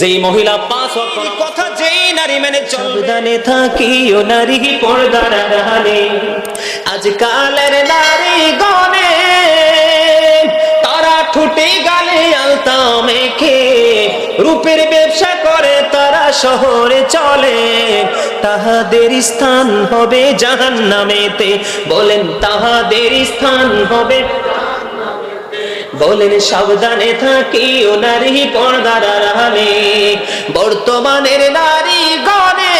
যেই মহিলা পাঁচ কথা যেই নারী মেনে চলবে। থাকি ও নারী পর্দার আড়ালে। আজকালের নারী গনে তারা ঠুটে গালে আলতা মেখে। রূপের ব্যবসা করে তারা শহরে চলে। তাহাদের স্থান হবে জাহান্নামেতে। বলেন তাহাদের স্থান হবে বলেন সাবধানে থাকি ও নারী পর্দার আড়ালে। বর্তমানের নারী গণে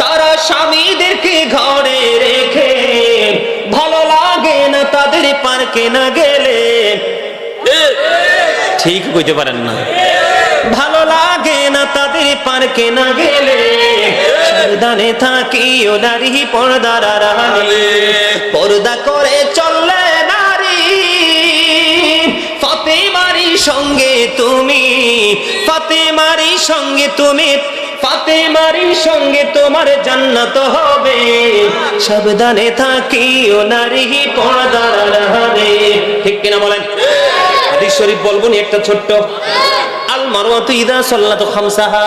তারা স্বামীদেরকে ঘরে রেখে, ভালো লাগে না তাদের পার্কে না গেলে। ঠিক বুঝতে পারেন না। ভালো লাগে না তাদের পার্কে না গেলে। সাবধানে থাকি ও নারী পর্দার আড়ালে। পর্দা করে চললে সঙ্গে তুমি ফাতেমারি সঙ্গে তুমি ফাতেমারি সঙ্গে তোমার জান্নাত হবে। সাবধানে থাকিও নারী, পর্দার হারে ঠিক কিনা বলেন? হাদিস শরীফ বলব একটা ছোট্ট। আল মারওয়াতু ইদা সাল্লাতু খামসাহা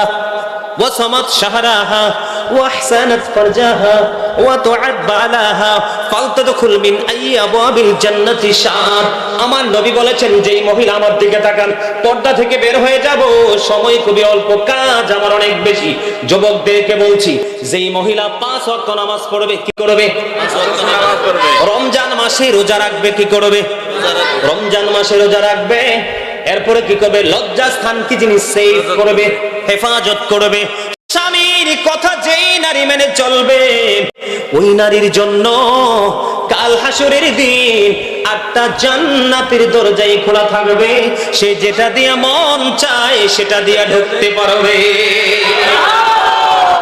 ওয়া সামাত শাহরাহা। واحسنت فرجها وتعب بالاها فلتدخل من اي ابواب الجنه شاء আমার নবী বলেছেন যেই মহিলা আমার দিকে তাকান পর্দা থেকে বের হয়ে যাব সময় খুবই অল্প কাজ আমার অনেক বেশি যুবকদেরকে বলছি যেই মহিলা পাঁচ ওয়াক্ত নামাজ পড়বে কি করবে রমজান মাসে রোজা রাখবে কি করবে রমজান মাসে রোজা রাখবে এরপরে কি করবে লজ্জা স্থান কি জিনিস সেভ করবে হেফাজত করবে স্বামীর কথা যেই নারী মেনে চলবে। ওই নারীর জন্য কাল হাসুরের দিন আটটা জান্নাতের দরজাই খোলা থাকবে। সে যেটা দিয়ে মন চায়, সেটা দিয়ে ঢুকতে পারবে।